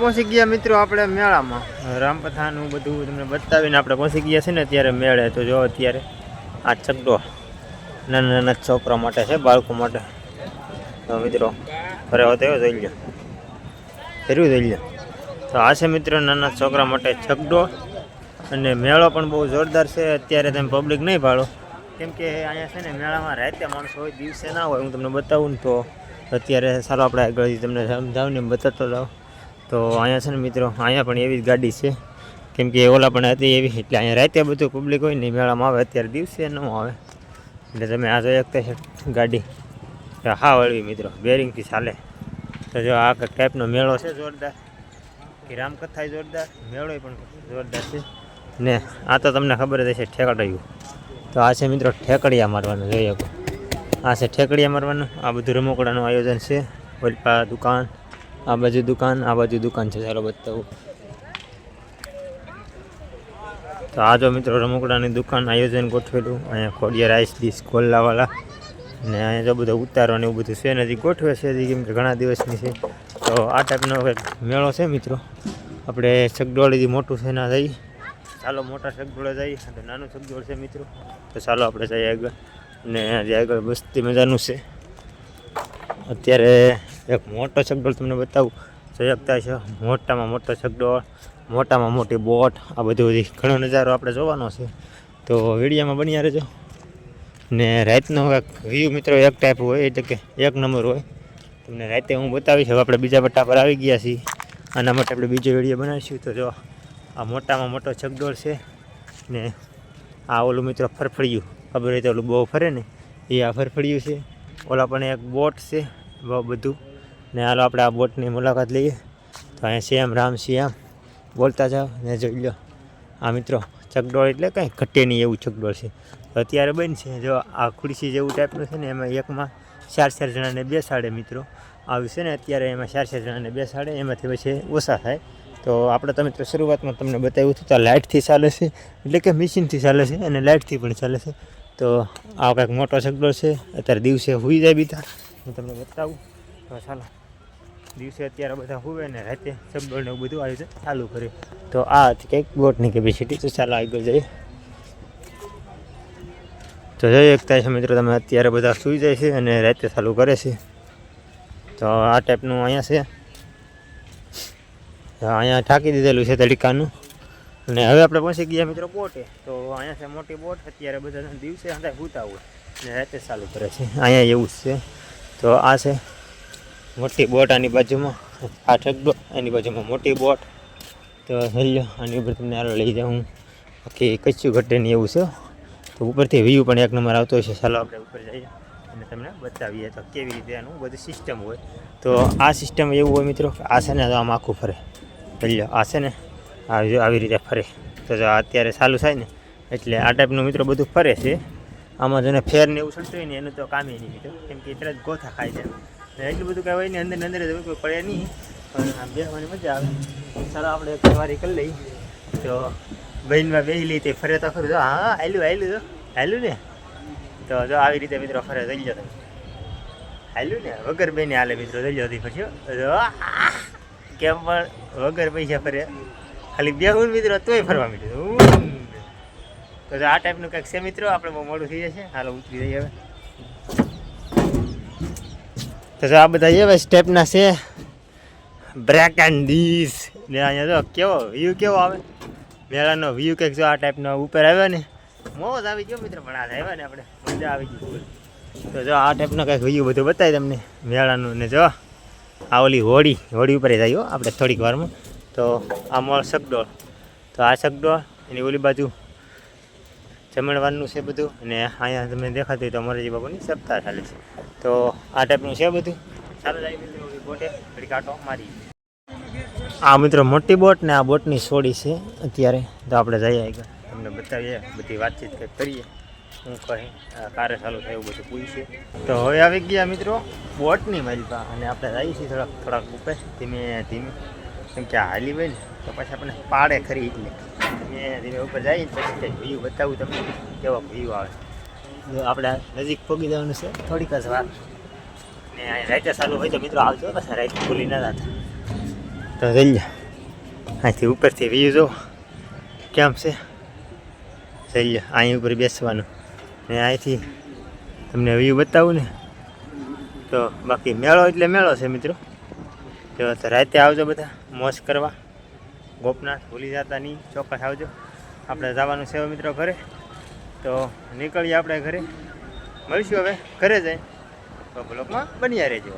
પહોંચી ગયા મિત્રો આપણે મેળામાં. રામકથાનું બધું તમને બતાવીને આપણે પહોંચી ગયા છે ને અત્યારે મેળે. તો જો અત્યારે આ ચકડો નાના નાના છોકરા માટે છે, બાળકો માટે. તો મિત્રો, ઘરે હોતો એવો જોઈ લો ફેરવું જોઈ લો તો આ છે મિત્રો નાના છોકરા માટે છકડો અને મેળો પણ બહુ જોરદાર છે. અત્યારે તમે પબ્લિક નહીં ભાળો. કેમ કે અહીંયા છે ને મેળામાં રાતે માણસો હોય, દિવસે ના હોય, હું તમને બતાવું ને તો. અત્યારે સારો આપણે આગળ તમને સમજાવું ને બતાવતો જાઉં. તો અહીંયા છે ને મિત્રો, અહીંયા પણ એવી જ ગાડી છે. કેમ કે ઓલા પણ હતી એવી, એટલે અહીંયા રાતે બધું પબ્લિક હોય ને મેળામાં આવે, અત્યારે દિવસે ન આવે. એટલે તમે આ જોઈ શકતા છે ગાડી. હા, વળવી મિત્રો બેરિંગથી ચાલે. તો જો આ ટાઈપનો મેળો છે, જોરદાર. કે રામકથા જોરદાર, મેળો પણ જોરદાર છે. ને આ તો તમને ખબર જ હશે, ઠેકડાયું. તો આ છે મિત્રો, ઠેકડિયા મારવાનું, જોઈએ. આ છે ઠેકડિયા મારવાનું. આ બધું રમકડાનું આયોજન છે. ઓલપા દુકાન. આ બાજુ દુકાન, આ બાજુ દુકાન છે ચાલો બતાવું. તો આ જો મિત્રો રમકડાની દુકાન આયોજન ગોઠવેલું. અહીંયા ખોડિયા રાઈસ ડીશ કોલ્લાવાળા ને અહીંયા જો બધું ને એવું બધું છે નથી ગોઠવે છે કેમ કે ઘણા દિવસની છે. તો આ ટાઈપનો એક મેળો છે મિત્રો. આપણે ચકડોળીથી મોટું છે ના જઈએ ચાલો મોટા ચકડોળે જઈએ. તો નાનું ચકડોળ છે મિત્રો. તો ચાલો આપણે જઈએ આગળ. ને જે આગળ બસ્તી મજાનું છે. અત્યારે એક મોટો ચકડોળ તમને બતાવું. જોઈ છો. મોટામાં મોટો ચકડોળ મોટામાં મોટી બોટ, આ બધું બધી ઘણો નજારો આપણે જોવાનો છે. તો વિડીયામાં બન્યા રહેજો. ને રાતનો એક વ્યૂ મિત્રો એક ટાઈપ હોય, એટલે કે એક નંબર હોય. તમને રાતે હું બતાવીશ. હવે આપણે બીજા પટ્ટા પર આવી ગયા છીએ. આના માટે આપણે બીજો વીડિયો બનાવીશું. તો જો, આ મોટામાં મોટો ચકડોળ છે. ને આ ઓલું મિત્રો ફરફડિયું ખબર હોય તો ઓલું બહુ ફરે ને? એ આ ફરફડિયું છે. ઓલા પણ એક બોટ છે. બહુ બધું. ને હાલો આપણે આ બોટની મુલાકાત લઈએ. તો અહીંયા શ્યામ, રામ, શ્યામ બોલતા જાઓ ને જોઈ લો. આ મિત્રો ચકડોળ એટલે કંઈ ઘટે નહીં એવું ચકડોળ છે. અત્યારે અત્યારે બનશે જો આ ખુરશી જેવું ટાઈપનું છે ને, એમાં એકમાં ચાર ચાર જણાને બેસાડે મિત્રો. આવ્યું છે ને, અત્યારે એમાં ચાર ચાર જણાને બેસાડે, એમાંથી પછી ઓછા થાય. તો આપણે તો મિત્રો શરૂઆતમાં તમને બતાવ્યું હતું તો લાઇટથી ચાલે છે, એટલે કે મશીનથી ચાલે છે અને લાઇટથી પણ ચાલે છે. તો આ કંઈક મોટો ચકડોળ છે. અત્યારે દિવસે હુઈ જાય બીતા હું તમને બતાવું. તો ચાલો દિવસે અત્યારે બધા હોવે ને રાતે ચકડોળ ને બધું છે, ચાલુ કર્યું. તો આ હતી કંઈક બોટની કેપેસિટી તો ચાલો આગળ જઈએ. તો જોઈ એકતા છે મિત્રો, તમે અત્યારે બધા સૂઈ જાય છે અને રાતે ચાલુ કરે છે. તો આ ટાઈપનું અહીંયા છે. અહીંયા ઠાકી દીધેલું છે તડીકાનું. અને હવે આપણે પહોંચી ગયા મિત્રો બોટે તો અહીંયા છે મોટી બોટ, અત્યારે બધા દિવસે અંદર ભૂતા હોય. અને રાતે ચાલુ કરે છે. અહીંયા એવું જ છે. તો આ છે. મોટી બોટ આની બાજુમાં આ ઠગડો એની બાજુમાં મોટી બોટ. તો હેલ્યો, આની ઉપર તમને આરો લઈ જાઉં. બાકી કચ્છું ઘટે એવું છે. તો ઉપરથી વ્યૂ પણ એક નંબર આવતો હશે. ચાલો આપણે ઉપર જઈએ અને તમને બતાવીએ તો કેવી રીતે આનું બધું સિસ્ટમ હોય. તો આ સિસ્ટમ એવું હોય મિત્રો, કે આ છે ને તો આમ આખું ફરે. હેલ્યો, આ છે ને આવી રીતે ફરે. તો જો અત્યારે ચાલુ થાય ને, એટલે આ ટાઈપનું મિત્રો બધું ફરે છે. આમાં જેને ફેર ને એવું છૂટતું હોય ને, એનું તો કામે નહીં મિત્રો. કેમ કે એટલે જ ગોથા જાય ને એટલું બધું કહેવાય હોય ને અંદર અંદર કોઈ પડે નહીં. પણ આમ બેસવાની મજા આવે. ચાલો આપણે એક સવારી કરી લઈ તો બહેનમાં બેસી લઈ તે ફરે તો ખરું હા આયલું આયલું તો. આયલું ને? તો જો આવી રીતે મિત્રો ફરે જઈ જતો આયલું ને? વગર બેને હાલે મિત્રો જઈ જતી પછી કેમ પણ વગર પૈસા ફરે. ખાલી બેહું મિત્રો, તોય ફરવા મીઠું તો આ ટાઈપનું કંઈક છે મિત્રો, આપણે બહુ મોડું થઈ જશે. હાલો, ઉતરી જઈએ હવે. તો જો આ બધા એવા સ્ટેપના છે. બ્રેક એન્ડ ડીસ ને અહીંયા જો કેવો વ્યૂ કેવો આવે? મેળાનો વ્યૂ કંઈક જો આ ટાઈપનો ઉપર આવ્યો ને. મોજ આવી ગયો મિત્ર, પણ આ આવ્યા ને આપણે. મજા આવી ગઈ તો જો આ ટાઈપનો કંઈક વ્યૂ બધું બતાવી તમને મેળાનું. ને જો, આ ઓલી હોળી હોળી ઉપર હો, આપણે થોડીક વારમાં. તો આ મોળ શકડોળ. તો આ શકડોળ, એની ઓલી બાજુ જમણવારનું છે બધું. અને અહીંયા તમે દેખાતું હોય તો મોરારજી બાબુની સપ્તાહ ચાલે છે. તો આ ટાઈપનું છે બધું? ચાલો જાય મિત્રો બોટે ઘડી કાંટો મારી આ મિત્રો મોટી બોટ ને આ બોટની સોડી છે અત્યારે. તો આપણે જઈએ આગળ. તમને બતાવીએ બધી વાતચીત કંઈક કરીએ. હું કહી આ કારે ચાલુ થાય એવું બધું પૂછીએ તો હવે આવી ગયા મિત્રો બોટની મલપા અને આપણે જઈએ છીએ થોડાક થોડાક ઉપર. ધીમે ધીમે. કેમ કે હાલી હોય ને તો પછી આપણે પાડે ખરી એટલે. ધીમે ધીમે ઉપર જઈએ પછી કંઈક વ્યૂ બતાવું તમને કેવો વ્યૂ આવે. જો આપણે નજીક પગી જવાનું છે. થોડીક જ વાર ને રાઈતે ચાલુ હોય તો મિત્રો આવજો, પછી રાઈટ ખુલી ના થતા તો જઈ અહીંથી ઉપરથી વ્યૂ જો કેમ છે? જઈ અહીં ઉપર બેસવાનું. ને અહીંથી તમને વ્યૂ બતાવું ને. તો બાકી મેળો એટલે મેળો છે મિત્રો. તો રાતે આવજો બધા, મોજ કરવા. ગોપનાથ ભૂલી જતા નહીં, ચોક્કસ આવજો. આપણે જવાનું છે મિત્રો ઘરે. તો નીકળીએ આપણે ઘરે. મળીશું હવે, ઘરે જઈ તો બ્લોકમાં બન્યા રહેજો.